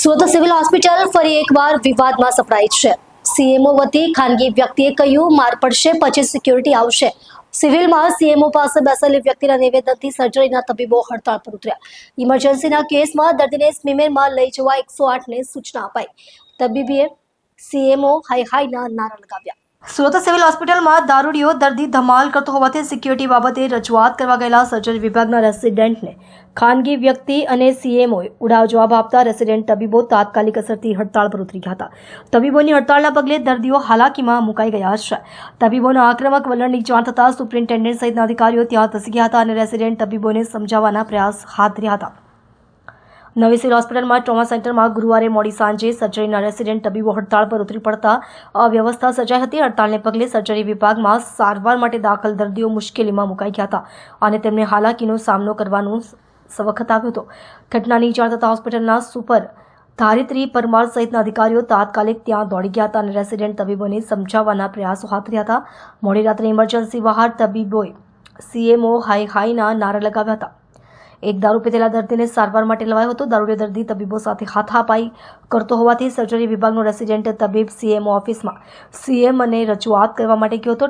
Surat civil hospital ફરી એકવાર વિવાદમાં સપડાઈ છે. સીએમઓ વતી ખાનગી વ્યક્તિએ કહ્યું, માર પડશે, પછી સિક્યોરિટી આવશે. સિવિલમાં સીએમઓ પાસે બેસેલી વ્યક્તિના નિવેદનથી સર્જરીના તબીબો હડતાળ પર ઉતર્યા. ઇમરજન્સીના કેસમાં દર્દીને સ્મીમેરમાં લઈ જવા એકસો આઠને સૂચના અપાઈ. તબીબીએ સીએમઓ હાઈ હાઈના નારા લગાવ્યા. સુરત સિવિલ હોસ્પિટલમાં દારૂડિયો દર્દી, ધમાલ કરતો હોવાથી સિક્યુરિટી બાબતે રજૂઆત કરવા ગયેલા સર્જન વિભાગના રેસિડેન્ટને ખાનગી વ્યક્તિ અને સીએમઓએ ઉડાવ જવાબ આપતા રેસિડેન્ટ તબીબો તાત્કાલિક અસરથી હડતાળ પર ઉતરી ગયા હતા. તબીબોની હડતાળના પગલે દર્દીઓ હાલાકીમાં મુકાઈ ગયા છે. તબીબોના આક્રમક વલણની જાણ થતાં સુપ્રિન્ટેન્ડન્ટ સહિતના અધિકારીઓ ત્યાં ધસી ગયા હતા અને રેસિડેન્ટ તબીબોને સમજાવવાના પ્રયાસ હાથ ધર્યા હતા. નવી સિવિલ હોસ્પિટલમાં ટ્રોમા સેન્ટરમાં ગુરુવારે મોડી સાંજે સર્જરીના રેસિડેન્ટ તબીબો હડતાળ પર ઉતરી પડતા અવ્યવસ્થા સર્જાઈ હતી. હડતાળને પગલે સર્જરી વિભાગમાં સારવાર માટે દાખલ દર્દીઓ મુશ્કેલીમાં મુકાઈ ગયા હતા અને તેમને હાલાકીનો સામનો કરવાનું સવખત આવ્યો હતો. ઘટનાની જાણ થતાં હોસ્પિટલના સુપર ધારિત્રી પરમાર સહિતના અધિકારીઓ તાત્કાલિક ત્યાં દોડી ગયા હતા અને રેસિડેન્ટ તબીબોને સમજાવવાના પ્રયાસો હાથ ધર્યા હતા. મોડી રાત્રે ઇમરજન્સી બહાર તબીબોએ સીએમઓ હાઈ હાઈના નારા લગાવ્યા હતા. એક દારૂ પીધેલા દર્દીને સારવાર માટે લવાયો હતો. દારૂડિયો દર્દી તબીબો સાથે હાથાપાઈ કરતો હોવાથી સર્જરી વિભાગનો રેસિડેન્ટ તબીબ સીએમઓ ઓફિસમાં. સીએમ અને રજૂઆત કરવા માટે ગયો હતો.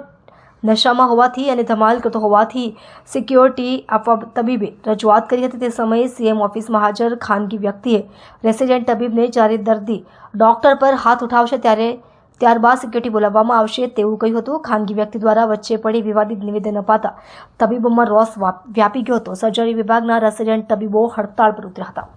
નશામાં હોવાથી અને ધમાલ કરતો હોવાથી સિક્યોરિટી આપવા તબીબે રજૂઆત કરી હતી. તે સમયે સીએમ ઓફિસમાં હાજર ખાનગી વ્યક્તિએ રેસિડેન્ટ તબીબને જ્યારે દર્દી ડોક્ટર પર હાથ ઉઠાવશે ત્યારે ત્યારબાદ સિક્યુરિટી બોલાવવામાં આવશે તેવું કહ્યું હતું. ખાનગી વ્યક્તિ દ્વારા વચ્ચે પડી વિવાદિત નિવેદન અપાતા તબીબોમાં રોષ વ્યાપી ગયો હતો. સર્જરી વિભાગના રેસિડેન્ટ તબીબો હડતાળ પર ઉતર્યા હતા.